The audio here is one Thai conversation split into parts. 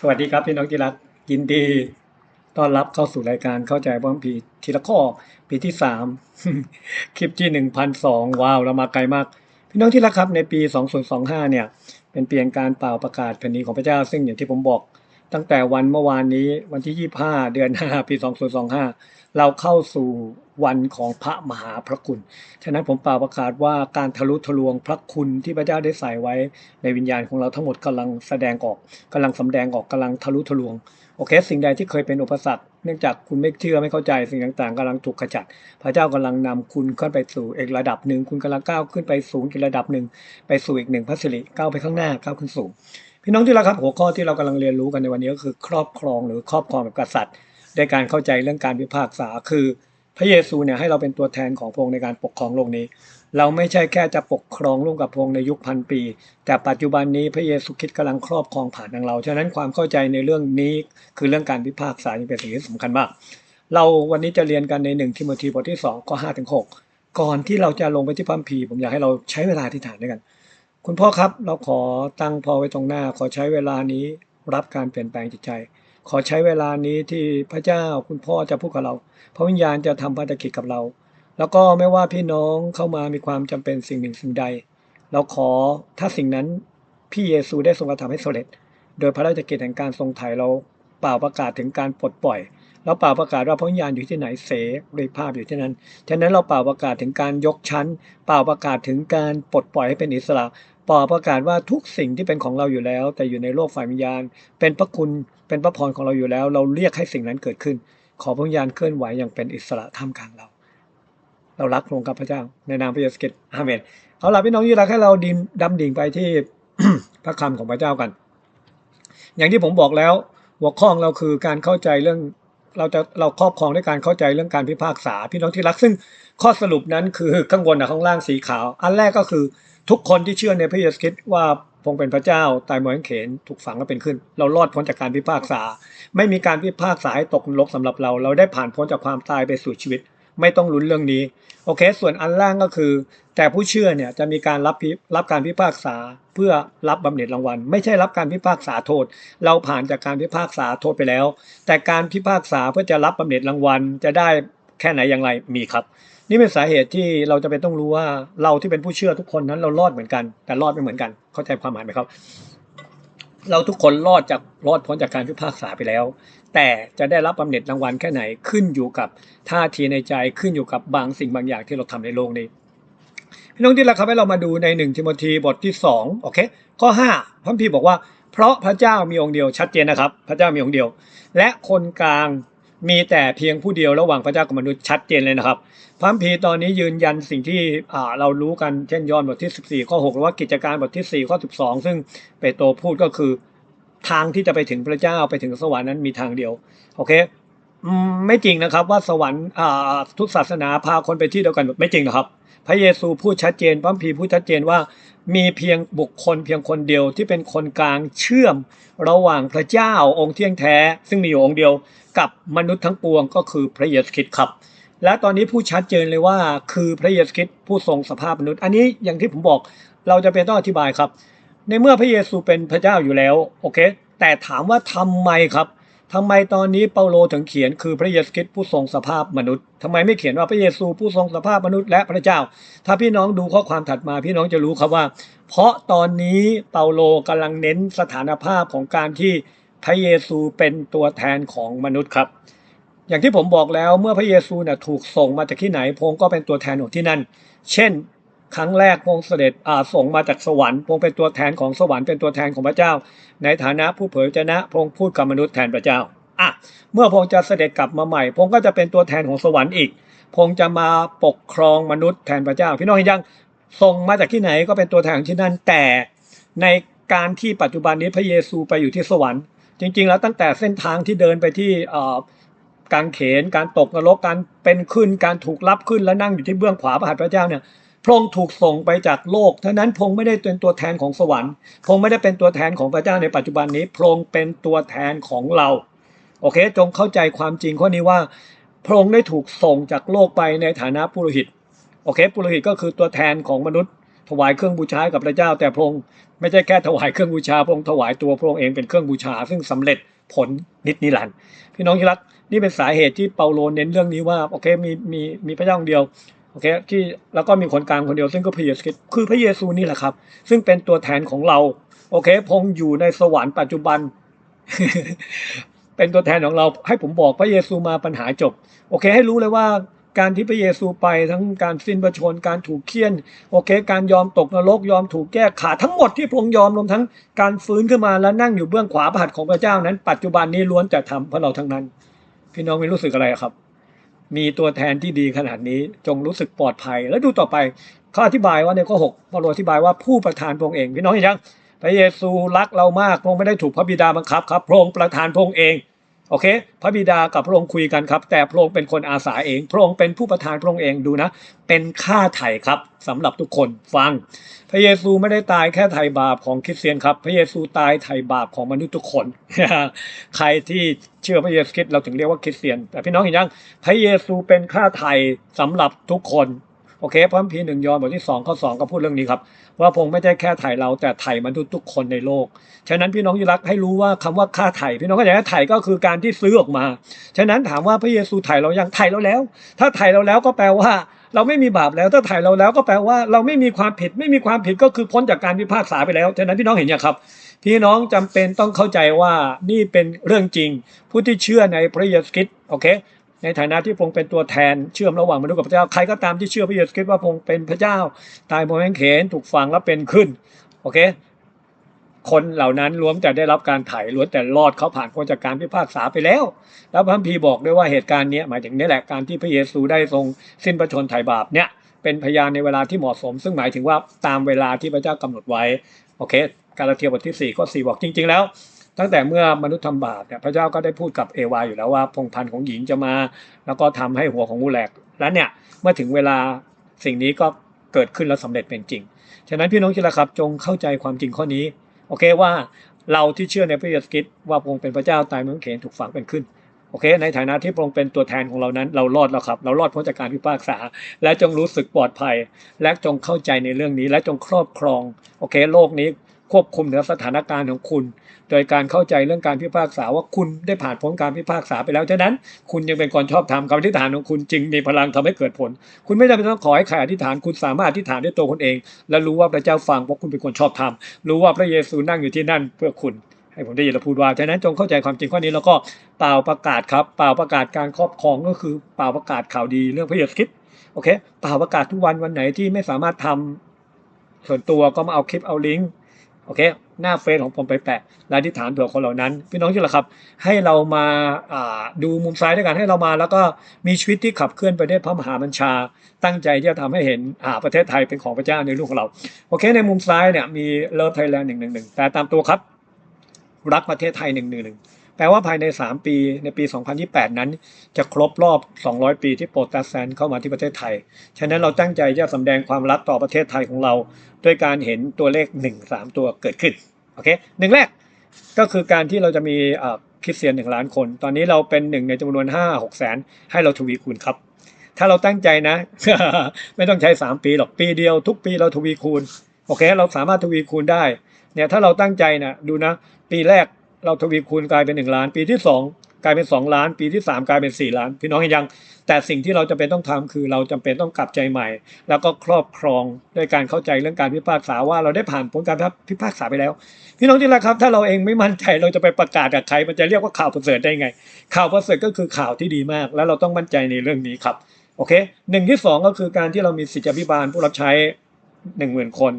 สวัสดีครับพี่น้องที่รักยินดีต้อนรับเข้าสู่รายการเข้าใจบ้างผีทีละข้อปีที่สามคลิปที่หนึ่งพันสองว้าวเรามาไกลมาก พี่น้องที่รักครับในปีสองศูนย์สองห้าเนี่ย เป็นเปลี่ยนการเป่าประกาศแผ่นดินของพระเจ้า ซึ่งอย่างที่ผมบอก ตั้งแต่วันเมื่อวานนี้วันที่ยี่ห้าเดือนห้าปีสองศูนย์สองห้าเราเข้าสู่วันของพระมหาพระคุณ ฉะนั้นผมเป่าประกาศว่าการทะลุทะลวงพระคุณที่พระเจ้าได้ใส่ไว้ในวิญญาณของเราทั้งหมดกำลังแสดงออกกำลังสำแดงออกกำลังทะลุทะลวง โอเค สิ่งใดที่เคยเป็นอุปสรรค เนื่องจากคุณไม่เชื่อไม่เข้าใจสิ่งต่างๆกำลังถูกขจัด พระเจ้ากำลังนำคุณขึ้นไปสู่อีกระดับหนึ่ง คุณกำลังก้าวขึ้นไปสูงอีกระดับหนึ่ง ไปสู่อีกหนึ่งพัสริก้าวไปข้างหน้าก้าวขึ้นสูง พี่น้องที่รักครับหัวข้อที่เรากำลังเรียนรู้กันในวันนี้ก็คือ ครอบครองหรือครอบครองแบบกษัตริย์ด้การเข้าใจเรื่องการพิพากษา คือ พระเยซูเนี่ยให้เราเป็นตัวแทนของพระองค์ในการปกครองโลกนี้ เราไม่ใช่แค่จะปกครองร่วมกับพระองค์ในยุคพันปี แต่ปัจจุบันนี้พระเยซูคริสต์กำลังครอบครองผ่านทางเรา ฉะนั้นความเข้าใจในเรื่องนี้คือเรื่องการพิพากษาเป็นสิ่งที่สำคัญมาก เราวันนี้จะเรียนกันในหนึ่งทิโมธีบทที่2ข้อ5ถึง6ก่อนที่เราจะลงไปที่พัมภีผมอยากให้เราใช้เวลาที่ฐานด้วยกัน คุณพ่อครับเราขอตั้งพ่อไว้ตรงหน้า ขอใช้เวลานี้รับการเปลี่ยนแปลงจิตใจ ขอใช้เวลานี้ที่พระเจ้าคุณพ่อจะพูดกับเราพระวิญญาณจะทำภารกิจกับเรา แล้วก็ไม่ว่าพี่น้องเข้ามามีความจำเป็นสิ่งหนึ่งสิ่งใด เราขอถ้าสิ่งนั้นพี่เยซูได้ทรงกระทำให้สำเร็จ โดยพระราชกิจแห่งการทรงไถ่เราเป่าประกาศถึงการปลดปล่อยเราเป่าประกาศว่าพระวิญญาณอยู่ที่ไหนเสรีภาพอยู่ที่นั้น ฉะนั้นเราเป่าประกาศถึงการยกชั้น เป่าประกาศถึงการปลดปล่อยให้เป็นอิสระ ป่าประกาศว่าทุกสิ่งที่เป็นของเราอยู่แล้ว แต่อยู่ในโลกฝ่ายวิญญาณ เป็นพระคุณเป็นพระพรของเราอยู่แล้ว เราเรียกให้สิ่งนั้นเกิดขึ้น ขอพระวิญญาณเคลื่อนไหวอย่างเป็นอิสระท่ามกลางเรา เรารักพระองค์กับพระเจ้า ในนามพระเยซูคริสต์อาเมนเอาล่ะพี่น้องที่รักให้เราดินดำดิ่งไปที่พระคำของพระเจ้ากัน อย่างที่ผมบอกแล้ว หัวข้อของเราคือการเข้าใจเรื่องเราจะเราครอบครองด้วยการเข้าใจเรื่องการพิพากษา พี่น้องที่รักซึ่งข้อสรุปนั้นคือข้างบนกับข้างล่างสีขาว อันแรกก็คือ ทุกคนที่เชื่อในพระเยซูคริสต์ว่าพงเป็นพระเจ้าตายหมอยเขนถูกฝังและเป็นขึ้น เรารอดพ้นจากการพิพากษา ไม่มีการพิพากษาให้ตกนรกสำหรับเรา เราได้ผ่านพ้นจากความตายไปสู่ชีวิต ไม่ต้องลุ้นเรื่องนี้โอเค ส่วนอันล่างก็คือ แต่ผู้เชื่อเนี่ยจะมีการรับรับการพิพากษาเพื่อรับบำเหน็จรางวัล ไม่ใช่รับการพิพากษาโทษ เราผ่านจากการพิพากษาโทษไปแล้ว แต่การพิพากษาเพื่อจะรับบำเหน็จรางวัลจะได้แค่ไหนอย่างไรมีครับ นี่เป็นสาเหตุที่เราจะเป็นต้องรู้ว่าเราที่เป็นผู้เชื่อทุกคนนั้นเรารอดเหมือนกัน แต่รอดไม่เหมือนกัน เข้าใจความหมายไหมครับ เราทุกคนรอดจากรอดพ้นจากการพิพากษาไปแล้ว แต่จะได้รับบำเหน็จรางวัลแค่ไหนขึ้นอยู่กับท่าทีในใจขึ้นอยู่กับบางสิ่งบางอย่างที่เราทำในโลกนี้พี่น้องที่รักครับให้เรามาดูในหนึ่งทิโมธีบทที่2โอเคข้อ 5พระคัมภีร์บอกว่า เพราะพระเจ้ามีองค์เดียวชัดเจนนะครับ พระเจ้ามีองค์เดียว และคนกลาง มีแต่เพียงผู้เดียวระหว่างพระเจ้ากับมนุษย์ชัดเจนเลยนะครับพระคัมภีตอนนี้ยืนยันสิ่งที่เรารู้กันเช่นยอห์นบทที่ 14 ข้อ 6 หรือว่ากิจการบทที่ 4 ข้อ 12 ซึ่งเปโตรพูดก็คือทางที่จะไปถึงพระเจ้าไปถึงสวรรค์นั้นมีทางเดียวโอเค อืมไม่จริงนะครับว่าสวรรค์อ่าทุกศาสนาพาคนไปที่เดียวกันหมดไม่จริงนะครับ พระเยซูพูดชัดเจนพระคัมภีพูดชัดเจนว่า มีเพียงบุคคลเพียงคนเดียวที่เป็นคนกลางเชื่อม ระหว่างพระเจ้าองค์เที่ยงแท้ ซึ่งมีอยู่องค์เดียวกับมนุษย์ทั้งปวงก็คือพระเยซูคริสต์ครับ และตอนนี้พูดชัดเจนเลยว่า คือพระเยซูคริสต์ผู้ทรงสภาพมนุษย์ อันนี้อย่างที่ผมบอกเราจะเป็นต้องอธิบายครับ ในเมื่อพระเยซูเป็นพระเจ้าอยู่แล้วโอเค แต่ถามว่าทำไมครับ ทำไมตอนนี้เปาโลถึงเขียนคือพระเยซูคริสต์ผู้ทรงสภาพมนุษย์ทำไมไม่เขียนว่าพระเยซูผู้ทรงสภาพมนุษย์และพระเจ้า ถ้าพี่น้องดูข้อความถัดมาพี่น้องจะรู้ครับว่า เพราะตอนนี้เปาโลกำลังเน้นสถานภาพของการที่พระเยซูเป็นตัวแทนของมนุษย์ครับ อย่างที่ผมบอกแล้วเมื่อพระเยซูน่ะถูกส่งมาจากที่ไหนพงก็เป็นตัวแทนของที่นั่น เช่น ครั้งแรกพงเสด็จอาส่งมาจากสวรรค์พงเป็นตัวแทนของสวรรค์เป็นตัวแทนของพระเจ้า ในฐานะผู้เผยพระชนะพงพูดกับมนุษย์แทนพระเจ้าอะเมื่อพงจะเสด็จกลับมาใหม่พงก็จะเป็นตัวแทนของสวรรค์อีก พงจะมาปกครองมนุษย์แทนพระเจ้า พี่น้องเห็นยังส่งมาจากที่ไหนก็เป็นตัวแทนที่นั่นแต่ ในการที่ปัจจุบันนี้พระเยซูไปอยู่ที่สวรรค์ จริง ๆ แล้วตั้งแต่เส้นทางที่เดินไปที่การเขนการตกนรกการเป็นขึ้นการถูกรับขึ้นและนั่งอยู่ที่เบื้องขวาพระหัตถ์พระเจ้าเนี่ย ระองค์ถูกส่งไปจากโลกท่านั้นพระองค์ไม่ได้เป็นตัวแทนของสวรรค์พระองค์ไม่ได้เป็นตัวแทนของพระเจ้าในปัจจุบันนี้พระองค์เป็นตัวแทนของเราโอเค จงเข้าใจความจริงข้อนี้ว่าพระองค์ได้ถูกส่งจากโลกไปในฐานะปุโรหิตโอเคปุโรหิตก็คือตัวแทนของมนุษย์ ถวายเครื่องบูชากับพระเจ้า แต่พระองค์ไม่ใช่แค่ถวายเครื่องบูชาพระองค์ถวายตัวพระองค์เองเป็นเครื่องบูชา ซึ่งสำเร็จผลนิดนิรันดร์พี่น้องที่รักนี่เป็นสาเหตุที่เปาโลเน้นเรื่องนี้ว่าโอเคมีมีมีพระเจ้าองค์เดียว โอเคที่แล้วก็มีคนกลางคนเดียวซึ่งก็พระเยซูคือพระเยซูนี่แหละครับ ซึ่งเป็นตัวแทนของเราโอเค พงอยู่ในสวรรค์ปัจจุบัน เป็นตัวแทนของเราให้ผมบอกพระเยซูมาปัญหาจบ โอเค ให้รู้เลยว่าการที่พระเยซูไปทั้งการสิ้นพระชนการถูกเคี่ยนโอเค การยอมตกนรกยอมถูกแก้ขาทั้งหมดที่พระองค์ยอมรวมทั้งการฟื้นขึ้นมาแล้วนั่งอยู่เบื้องขวาพระหัตถ์ของพระเจ้านั้น ปัจจุบันนี้ล้วนจะทำเพื่อเราทั้งนั้น พี่น้องไม่รู้สึกอะไรครับ มีตัวแทนที่ดีขนาดนี้จงรู้สึกปลอดภัย แล้วดูต่อไปเขาอธิบายว่าในข้อ6พระโลอธิบายว่าผู้ประทานพระองค์เองพี่น้องเห็นยังพระเยซูรักเรามากพระองค์ไม่ได้ถูกพระบิดาบังคับครับพระองค์ประทานพระองค์เอง โอเค พระบิดากับพระองค์คุยกันครับ แต่พระองค์เป็นคนอาสาเอง พระองค์เป็นผู้ประทานพระองค์เองดูนะ เป็นค่าไถ่ครับสำหรับทุกคนฟัง พระเยซูไม่ได้ตายแค่ไถ่บาปของคริสเตียนครับ พระเยซูตายไถ่บาปของมนุษย์ทุกคน ใครที่เชื่อพระเยซูคริสต์เราถึงเรียกว่าคริสเตียน แต่พี่น้องเห็นยัง พระเยซูเป็นค่าไถ่สำหรับทุกคน โอเคพระคัมภีร์หนึ่งยอห์นบทที่สองข้อสองก็พูดเรื่องนี้ครับ ว่าพงไม่ใช่แค่ไถ่เราแต่ไถ่มนุษย์ทุกคนในโลก ฉะนั้นพี่น้องที่รักให้รู้ว่าคำว่าค่าไถ่พี่น้องก็อย่างไถ่ก็คือการที่ซื้อออกมา ฉะนั้นถามว่าพระเยซูไถ่เรายังไถ่เราแล้ว ถ้าไถ่เราแล้วก็แปลว่าเราไม่มีบาปแล้วถ้าไถ่เราแล้วก็แปลว่าเราไม่มีความผิด ไม่มีความผิดก็คือพ้นจากการพิพากษาไปแล้วฉะนั้นพี่น้องเห็นยังครับ พี่น้องจำเป็นต้องเข้าใจว่านี่เป็นเรื่องจริง ผู้ที่เชื่อในพระเยซูคริสต์โอเค ในฐานะที่พงเป็นตัวแทนเชื่อมระหว่างมนุษย์กับพระเจ้าใครก็ตามที่เชื่อพระเยซูคริสต์ว่าพงเป็นพระเจ้า ตายบนแมงเขนถูกฝังแล้วเป็นขึ้นโอเคคนเหล่านั้นล้วนจะได้รับการไถ่ล้วนแต่รอดเขาผ่านพ้นจากการพิพากษาไปแล้ว แล้วพระคัมภีบอกด้วยว่าเหตุการณ์นี้หมายถึงนี่แหละการที่พระเยซูได้ทรงสิ้นพระชนไถ่บาปเนี่ยเป็นพยานในเวลาที่เหมาะสม ซึ่งหมายถึงว่าตามเวลาที่พระเจ้ากำหนดไว้โอเค กาลาเทียบทที่4ข้อ4บอกจริง ๆ แล้ว ตั้งแต่เมื่อมนุษย์ทำบาปเนี่ยพระเจ้าก็ได้พูดกับเอวาอยู่แล้วว่าพงพันธุ์ของหญิงจะมา แล้วก็ทำให้หัวของงูแหลกและเนี่ยเมื่อถึงเวลาสิ่งนี้ก็เกิดขึ้นแล้วสำเร็จเป็นจริง ฉะนั้นพี่น้องที่รักครับจงเข้าใจความจริงข้อนี้ โอเคว่าเราที่เชื่อในพระเยซูคริสต์ว่าพระองค์เป็นพระเจ้าตายเมืองเขนถูกฝังเป็นขึ้นโอเค ในฐานะที่พระองค์เป็นตัวแทนของเรานั้น เรารอดแล้วครับ เรารอดพ้นจากการพิพากษา และจงรู้สึกปลอดภัย และจงเข้าใจในเรื่องนี้ และจงครอบครอง โอเค โลกนี้ ควบคุมเหนือสถานการณ์ของคุณ โดยการเข้าใจเรื่องการพิพากษาว่าคุณได้ผ่านพ้นการพิพากษาไปแล้วฉะนั้น คุณยังเป็นคนชอบทำคำอธิษฐานของคุณจึงมีพลังทำให้เกิดผล คุณไม่จำเป็นต้องขอให้ใครอธิษฐานคุณสามารถอธิษฐานด้วยตัวคุณเอง และรู้ว่าพระเจ้าฟังเพราะคุณเป็นคนชอบทำรู้ว่าพระเยซูนั่งอยู่ที่นั่นเพื่อคุณให้ผมได้ยินเราพูดว่าฉะนั้นจงเข้าใจความจริงข้อนี้แล้วก็เปล่าประกาศครับเปล่าประกาศการครอบครองก็คือเปล่าประกาศข่าวดีเรื่องพระเยซูคริสต์โอเคเปล่าประกาศทุกวันวันไหนที่ไม่สามารถทำส่วนตัวก็มาเอาคลิปเอาลิงก์ โอเค หน้าเฟซของผมไปแปะและที่ฐานเผื่อคนเหล่านั้น พี่น้องที่ละครับ ให้เรามาาดูมุมซ้ายด้วยกันให้เรามา แล้วก็มีชีวิตที่ขับเคลื่อนไปด้วยพระมหาบัญชา ตั้งใจที่จะทำให้เห็นอาประเทศไทยเป็นของพระเจ้าในลูกของเรา โอเค ในมุมซ้ายเนี่ยมีเลิฟไทยแลนด์หนึ่งหนึ่งหนึ่งแต่ตามตัวครับ รักประเทศไทยหนึ่งหนึ่งหนึ่ง แปลว่าภายใน 3 ปีในปี 2028 นั้น จะครบรอบ 200 ปีที่โปรตแซนเข้ามาที่ประเทศไทย ฉะนั้นเราตั้งใจจะสำแดงความรักต่อประเทศไทยของเรา ด้วยการเห็นตัวเลข 1 3 ตัวเกิดขึ้น โอเคหนึ่งแรกก็คือการที่เราจะมีคริสเตียนหนึ่งล้านคน ตอนนี้เราเป็นหนึ่งในจำนวน 5 6แสนให้เราทวีคูณครับ ถ้าเราตั้งใจนะ ไม่ต้องใช้ 3 ปีหรอกปีเดียว ทุกปีเราทวีคูณ โอเค เราสามารถทวีคูณได้ เนี่ยถ้าเราตั้งใจนะดูนะ ปีแรก เราทวีคูณกลายเป็น1ล้าน ปีที่2กลายเป็น2ล้าน ปีที่3กลายเป็น4ล้าน พี่น้องเห็นยัง แต่สิ่งที่เราจำเป็นต้องทำคือเราจำเป็นต้องกลับใจใหม่ แล้วก็ครอบครองด้วยการเข้าใจเรื่องการพิพากษาว่าเราได้ผ่านพ้นการพิพากษาไปแล้ว พี่น้องที่รักครับ ถ้าเราเองไม่มั่นใจเราจะไปประกาศกับใครมันจะเรียกว่าข่าวประเสริฐได้ไง ข่าวประเสริฐก็คือข่าวที่ดีมาก แล้วเราต้องมั่นใจในเรื่องนี้ครับโอเคหนึ่งที่สองก็คือการที่เรามีสิทธิพิบาลผู้รับใช้หนึ่งหมื่นคน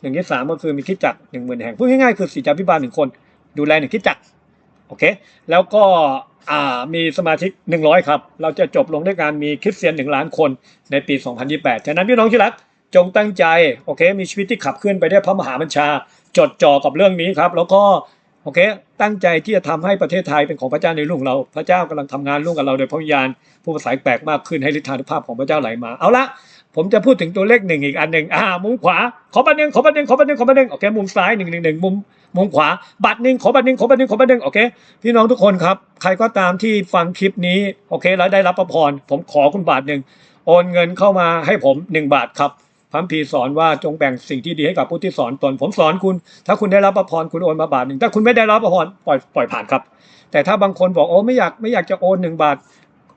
หนึ่งที่สามก็คือมีคิดจักหนึ่งหมื่นแห่งพูดง่ายๆคือสิทธิพิบาลหนึ่งคน ดูแลหนึ่งคิดจักโอเค แล้วก็มีสมาชิกหนึ่งร้อยครับ เราจะจบลงด้วยการมีคริสเตียนหนึ่งล้านคนในปี 2028 ฉะนั้นพี่น้องที่รักจงตั้งใจโอเค มีชีวิตที่ขับเคลื่อนไปด้วยพระมหาบัญชา จดจ่อกับเรื่องนี้ครับ แล้วก็โอเค ตั้งใจที่จะทำให้ประเทศไทยเป็นของพระเจ้าในลูกเรา พระเจ้ากำลังทำงานร่วมกับเราโดยพระวิญญาณผู้ประสายแปลกมากขึ้นให้ฤทธานุภาพของพระเจ้าไหลมาเอาละ ผมจะพูดถึงตัวเลขหนึ่งอีกอันหนึ่งอ่า มุมขวา ขอบัตรหนึ่งขอบัตรหนึ่งขอบัตรหนึ่งขอบัตรหนึ่งโอเค มุมซ้ายหนึ่งหนึ่งหนึ่งมุม มุมขวา บัตรหนึ่งขอบัตรหนึ่งขอบัตรหนึ่งขอบัตรหนึ่งโอเค พี่น้องทุกคนครับ ใครก็ตามที่ฟังคลิปนี้ โอเค แล้วได้รับประพร ผมขอคุณบาทหนึ่ง โอนเงินเข้ามาให้ผมหนึ่งบาทครับพระคัมภีร์สอนว่าจงแบ่งสิ่งที่ดีให้กับผู้ที่สอนตน ผมสอนคุณ ถ้าคุณได้รับพระพรคุณโอนมาบาทหนึ่ง ถ้าคุณไม่ได้รับพระพรปล่อย ปล่อยผ่านครับ แต่ถ้าบางคนบอกโอ้ไม่อยากไม่อยากจะโอนหนึ่งบาท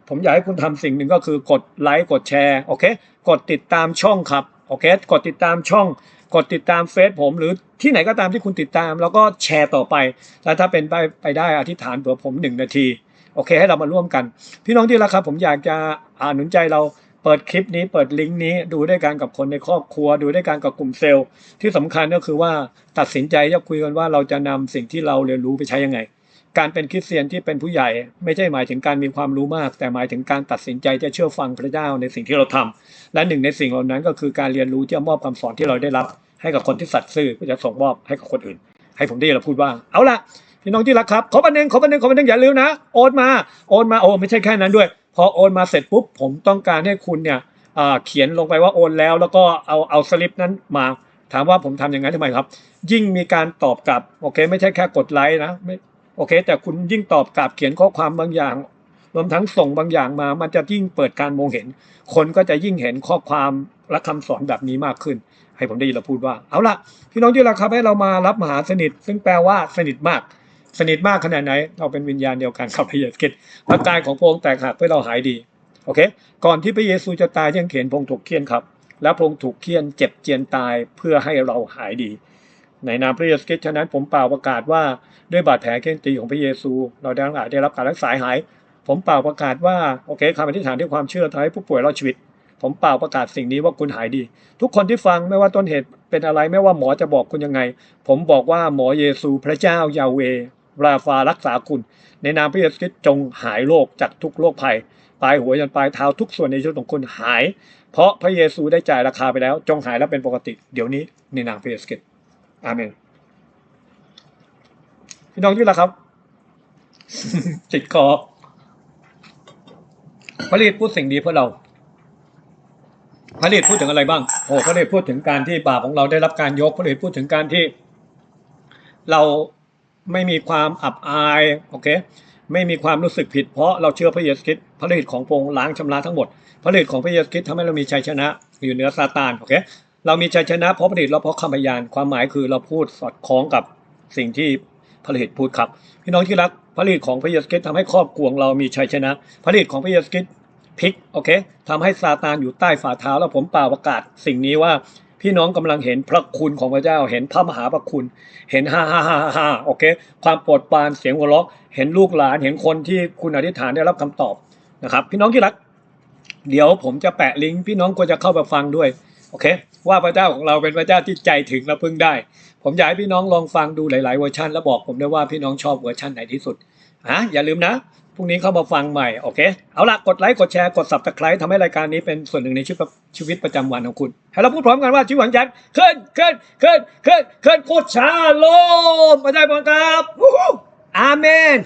ผมอยากให้คุณทำสิ่งหนึ่งก็คือกดไลค์กดแชร์โอเคกดติดตามช่องครับโอเคกดติดตามช่อง กดติดตามเฟซผม หรือที่ไหนก็ตามที่คุณติดตาม แล้วก็แชร์ต่อไปแล้วถ้าเป็นไปไปได้อธิษฐานเผื่อผมหนึ่งนาทีโอเค ให้เรามาร่วมกัน พี่น้องที่รักครับผมอยากจะอ่านหนุนใจเราเปิดคลิปนี้เปิดลิงก์นี้ดูด้วยกันกับคนในครอบครัว ดูด้วยกันกับกลุ่มเซลล์ ที่สำคัญก็คือว่าตัดสินใจจะคุยกันว่าเราจะนำสิ่งที่เราเรียนรู้ไปใช้ยังไง การเป็นคริสเตียนที่เป็นผู้ใหญ่ ไม่ใช่หมายถึงการมีความรู้มาก แต่หมายถึงการตัดสินใจจะเชื่อฟังพระเจ้าในสิ่งที่เราทำและหนึ่งในสิ่งเหล่านั้นก็คือการเรียนรู้ที่จะมอบคำสอนที่เราได้รับ ให้กับคนที่สัตย์ซื่อเพื่อจะส่งมอบให้กับคนอื่น ให้ผมได้เราพูดว่าเอาละพี่น้องที่รักครับขอบันเองขอบันเองขอบันเองอย่าลืมนะโอนมาโอนมาโอ้ไม่ใช่แค่นั้นด้วย พอโอนมาเสร็จปุ๊บผมต้องการให้คุณเนี่ยเขียนลงไปว่าโอนแล้ว แล้วก็เอาเอาสลิปนั้นมาถามว่าผมทำอย่างนั้นทำไมครับ ยิ่งมีการตอบกลับโอเค ไม่ใช่แค่กดไลค์นะ โอเค แต่คุณยิ่งตอบกลับเขียนข้อความบางอย่าง รวมทั้งส่งบางอย่างมา มันจะยิ่งเปิดการมองเห็น คนก็จะยิ่งเห็นข้อความและคำสอนแบบนี้มากขึ้น ให้ผมได้ยินเราพูดว่า เอาละพี่น้องที่รักครับให้เรามารับมหาสนิท ซึ่งแปลว่าสนิทมาก สนิทมากขนาดไหน เราเป็นวิญญาณเดียวกันครับพระเยซูคริสต์พระกายของพระองค์แตกหักเพื่อเราหายดี โอเค ก่อนที่พระเยซูจะตายยังเขียนพงค์ถูกเคี่ยนครับ และพงค์ถูกเคี่ยนเจ็บเจียนตายเพื่อให้เราหายดี ในนามพระเยซูคริสต์ฉะนั้นผมเป่าประกาศว่าด้วยบาดแผลเคี่ยนตีของพระเยซู เราได้รับได้รับการรักษาหาย ผมเป่าประกาศว่าโอเคคำอธิษฐานด้วยความเชื่อทำให้ผู้ป่วยรอดชีวิต ผมเป่าประกาศสิ่งนี้ว่าคุณหายดี ทุกคนที่ฟังไม่ว่าต้นเหตุเป็นอะไรไม่ว่าหมอจะบอกคุณยังไง ผมบอกว่าหมอเยซูพระเจ้ายาเวราฟารักษาคุณ ในนามพระเยซูคริสต์จงหายโรคจากทุกโรคภัยปลายหัวยันปลายเท้าทุกส่วนในชีวิตของคุณหาย เพราะพระเยซูได้จ่ายราคาไปแล้ว จงหายและเป็นปกติ เดี๋ยวนี้ในนามพระเยซูคริสต์ อาเมนพี่น้องที่รักครับจิตคอพระฤทธิ์พูดสิ่งดีเพื่อเราพระฤทธิ์พูดถึงอะไรบ้าง โอ้พระฤทธิ์พูดถึงการที่บาปของเราได้รับการยกพระฤทธิ์พูดถึงการที่ เราไม่มีความอับอายโอเค ไม่มีความรู้สึกผิด เพราะเราเชื่อพระเยซูคริสต์พระฤทธิ์ของพระองค์ล้างชำระทั้งหมด พระฤทธิ์ของพระเยซูคริสต์ทำให้เรามีชัยชนะ อยู่เหนือซาตานโอเค เรามีชัยชนะเพราะพระฤทธิ์เราเพราะคำพยาน ความหมายคือเราพูดสอดคล้องกับสิ่งที่พระฤทธิ์พูดครับ พี่น้องที่รักพระฤทธิ์ของพระเยซูคริสต์ทำให้ครอบครัวเรามีชัยชนะพระฤทธิ์ของพระเยซูคริสต์พลิกโอเคทำให้ซาตานอยู่ใต้ฝ่าเท้าแล้วผมเป่าประกาศ สิ่งนี้ว่าพี่น้องกำลังเห็นพระคุณของพระเจ้า เห็นพระมหาพระคุณ เห็นฮ่าฮ่าฮ่าฮ่าโอเค ความโปรดปรานเสียงหัวเราะเห็นลูกหลานเห็นคนที่คุณอธิษฐานได้รับคำตอบนะครับ พี่น้องที่รัก เดี๋ยวผมจะแปะลิงก์พี่น้องควรจะเข้าไปฟังด้วย โอเค ว่าพระเจ้าของเราเป็นพระเจ้าที่ใจถึงและพึ่งได้ ผมอยากให้พี่น้องลองฟังดูหลาย ๆ เวอร์ชันแล้วบอกผมด้วยว่าพี่น้องชอบเวอร์ชันไหนที่สุดอะอย่าลืมนะพรุ่งนี้เข้ามาฟังใหม่โอเคเอาละกดไลค์กดแชร์กด subscribe ทำให้รายการนี้เป็นส่วนหนึ่งในชีวิตชีวิตประจำวันของคุณให้เราพูดพร้อมกันว่าชีวิตหวังจันทร์ขึ้นขึ้นขึ้นขึ้นขึ้นพูดชาโลมพระเจ้าบังครับอาเมน